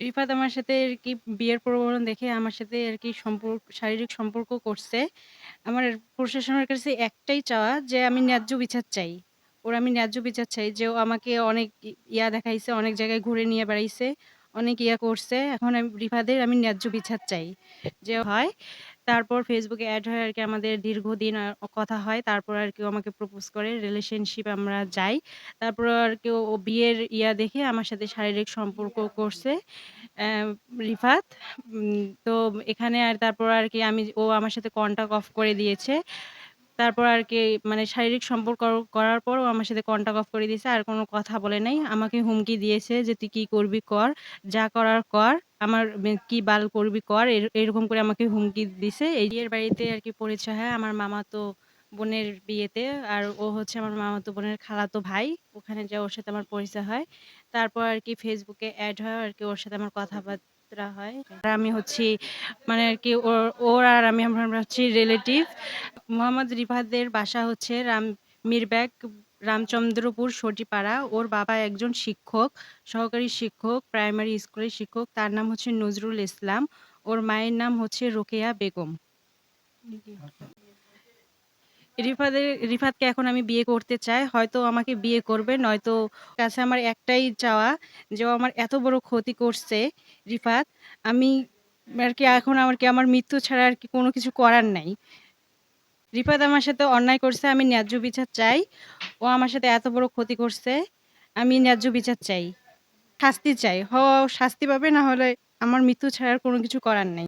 রিফাত আমার সাথে আরকি বিয়ের প্রলোভন দেখে আমার সাথে আরকি সম্পর্ক শারীরিক সম্পর্ক করছে। আমার প্রশাসনের কাছে একটাই চাওয়া যে আমি ন্যায্য বিচার চাই। ওর আমি ন্যায্য বিচার চাই যে ও আমাকে অনেক ইয়া দেখাইছে, অনেক জায়গায় ঘুরে নিয়ে বেড়াইছে, অনেক ইয়া করছে। এখন আমি রিফাতের আমি ন্যায্য বিচার চাই। যে হয় তারপর ফেসবুকে এড হয় আর কি আমাদের দীর্ঘদিন কথা হয়। তারপর আরকি ও আমাকে প্রপোজ করে। রিলেশনশিপ আমরা যাই। তারপর আরকি ও বিয়ের ইয়া দেখে আমার সাথে শারীরিক সম্পর্ক করছে। রিফাত। তো এখানে আর তারপর আর কি আমি ও আমার সাথে কনট্যাক্ট অফ করে দিয়েছে। তারপর আর কি মানে শারীরিক সম্পর্ক করার পরও আমার সাথে কনট্যাক্ট অফ করে দিয়েছে। আর কোনো কথা বলে নাই। আমাকে হুমকি দিয়েছে যে, "তুই কি করবি কর। যা করার কর। আমার কি বাল করবি কর।" এর এরকম করে আমাকে হুমকি দিছে। এই বিয়ের বাড়িতে আর কি পরিচয় হয় আমার মামাতো বোনের বিয়েতে। আর ও হচ্ছে আমার মামাতো বোনের খালাতো ভাই। ওখানে যেয়ে ওর সাথে আমার পরিচয় হয়। তারপর আরকি ফেসবুকে এড হয় আর কি ওর সাথে আমার কথাবার্তা হয়। আর আমি হচ্ছি মানে আরকি ওর ওর আর আমি আমরা হচ্ছি রিলেটিভ। মোহাম্মদ রিফাতের বাসা হচ্ছে রাম মিরব্যাগ, রামচন্দ্রপুর সটিপাড়া। ওর বাবা একজন শিক্ষক, সহকারী শিক্ষক, প্রাইমারি স্কুলের শিক্ষক। তার নাম হচ্ছে নজরুল ইসলাম। ওর মায়ের নাম হচ্ছে রোকেয়া বেগম। রিফাতের রিফাতকে এখন আমি বিয়ে করতে চাই। হয়তো আমাকে বিয়ে করবে, নয়তো কাছে আমার একটাই চাওয়া যে ও আমার এত বড় ক্ষতি করছে রিফাত। আমি আরকি এখন আমার কি আমার মৃত্যু ছাড়া আর কি কোনো কিছু করার নাই। রিফাত আমার সাথে অন্যায় করছে। আমি ন্যায্য বিচার চাই। ও আমার সাথে এত বড় ক্ষতি করছে। আমি ন্যায্য বিচার চাই। শাস্তি চাই। ও শাস্তি পাবে না হলে আমার মৃত্যু ছাড়া আর কোনো কিছু করার নাই।